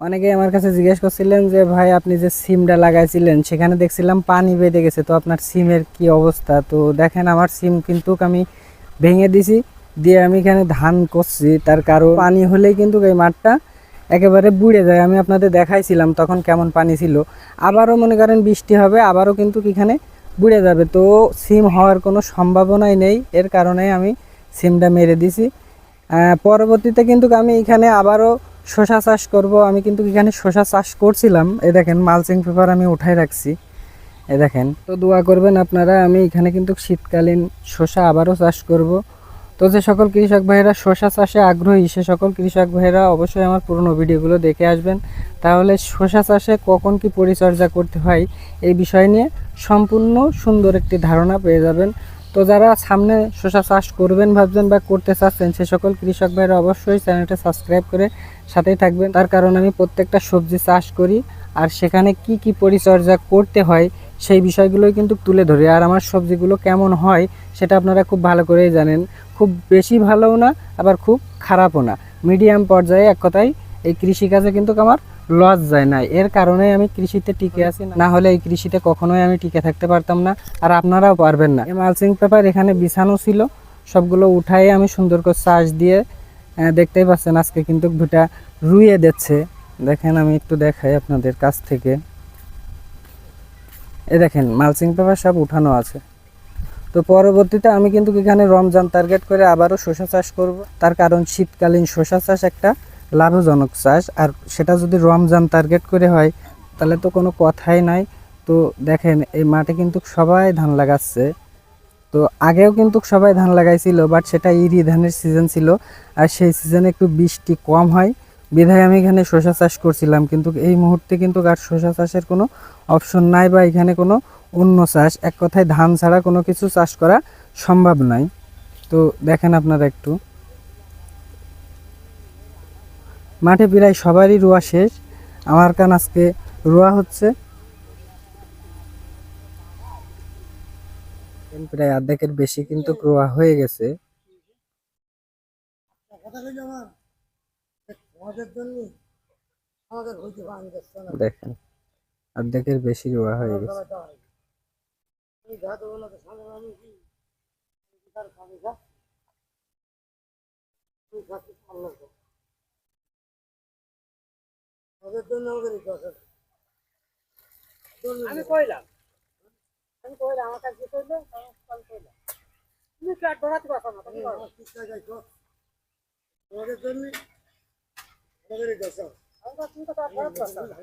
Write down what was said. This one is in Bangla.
অনেকেই আমার কাছে জিজ্ঞেস করছিলেন যে, ভাই, আপনি যে সিমটা লাগাইছিলেন, সেখানে দেখছিলাম পানি বেঁধে গেছে, তো আপনার সিমের কি অবস্থা? তো দেখেন, আমার সিম কিন্তু আমি ভেঙে দিছি, দিয়ে আমি এখানে ধান করছি তার কারণ পানি হলেই কিন্তু এই মাঠটা একেবারে বুড়ে যায়। আমি আপনাদের দেখাইছিলাম তখন কেমন পানি ছিল। আবারও মনে করেন বৃষ্টি হবে, আবারও কিন্তু এখানে বুড়ে যাবে। তো সিম হওয়ার কোনো সম্ভাবনাই নেই, এর কারণে আমি সিমটা মেরে দিছি। পরবর্তীতে কিন্তু আমি এখানে আবারও শশা চাষ করব। আমি কিন্তু এখানে শশা চাষ করছিলাম। এ দেখেন, মালচিং পেপার আমি উঠাই রাখছি। এ দেখেন, তো দোয়া করবেন আপনারা, আমি এখানে কিন্তু শীতকালীন শশা আবারও চাষ করব। তো যে সকল কৃষক ভাইয়েরা শশা চাষে আগ্রহী, সে সকল কৃষক ভাইয়েরা অবশ্যই আমার পুরনো ভিডিওগুলো দেখে আসবেন। তাহলে শশা চাষে কখন কি পরিচর্যা করতে হয়, এই বিষয় নিয়ে সম্পূর্ণ সুন্দর একটি ধারণা পেয়ে যাবেন। তো যারা সামনে শশা চাষ করবেন ভাবছেন বা করতে চাচ্ছেন, সে সকল কৃষক ভাইরা অবশ্যই চ্যানেলটা সাবস্ক্রাইব করে সাথেই থাকবেন। তার কারণ আমি প্রত্যেকটা সবজি চাষ করি আর সেখানে কি কি পরিচর্যা করতে হয় সেই বিষয়গুলোই কিন্তু তুলে ধরি। আর আমার সবজিগুলো কেমন হয় সেটা আপনারা খুব ভালো করেই জানেন। খুব বেশি ভালোও না, আবার খুব খারাপও না। মিডিয়াম পর্যায়ে এক কথায় এই কৃষিকাজে কিন্তু আমার লস যায় না। এর কারণে আমি কৃষিতে টিকে আছি। না হলে এই কৃষিতে কখনোই আমি টিকে থাকতে পারতাম না। আর আপনারাও পারবেন না। এই মালচিং পেপার এখানে বিছানো ছিল। সবগুলো উঠাই আমি সুন্দর করে চাষ দিয়ে দেখতেই পাচ্ছেন আজকে কিন্তু ভুটা রুইয়ে দিচ্ছে। দেখেন আমি একটু দেখাই আপনাদের কাছ থেকে। এ দেখেন মালচিং পেপার সব উঠানো আছে। তো পরবর্তীতে আমি কিন্তু এখানে রমজান টার্গেট করে আবারও শসা চাষ করব। তার কারণ শীতকালীন শসা চাষ একটা লাভজনক চাষ। আর সেটা যদি রমজান টার্গেট করে হয়, তাহলে তো কোনো কথাই নাই। তো দেখেন, এই মাঠে কিন্তু সবাই ধান লাগাচ্ছে। তো আগেও কিন্তু সবাই ধান লাগাইছিল বাট সেটা ইরি ধানের সিজন ছিল। আর সেই সিজনে একটু বৃষ্টি কম হয়। বিধায় আমি এখানে শসা চাষ করছিলাম, কিন্তু এই মুহূর্তে কিন্তু আর শসা চাষের কোনো অপশন নাই বা এখানে কোনো অন্য চাষ। এক কথায় ধান ছাড়া কোনো কিছু চাষ করা সম্ভব নয় তো দেখেন আপনারা একটু। মাঠে প্রায় সবারই রোয়া শেষ। আমার কান আজকে রোয়া হচ্ছে। প্রায় অর্ধেকের বেশি কিন্তু রোয়া হয়ে গেছে। দেখেন, অর্ধেকের বেশি রোয়া হয়ে গেছে। আমি কইলাম। আমি কইলাম আমার কাছে কইলে আমি কইলাম তুমি কি আর ডরাতে পারছ না? তুমি করো। আমি তো তুমি তো আর ডরাতে পারছ না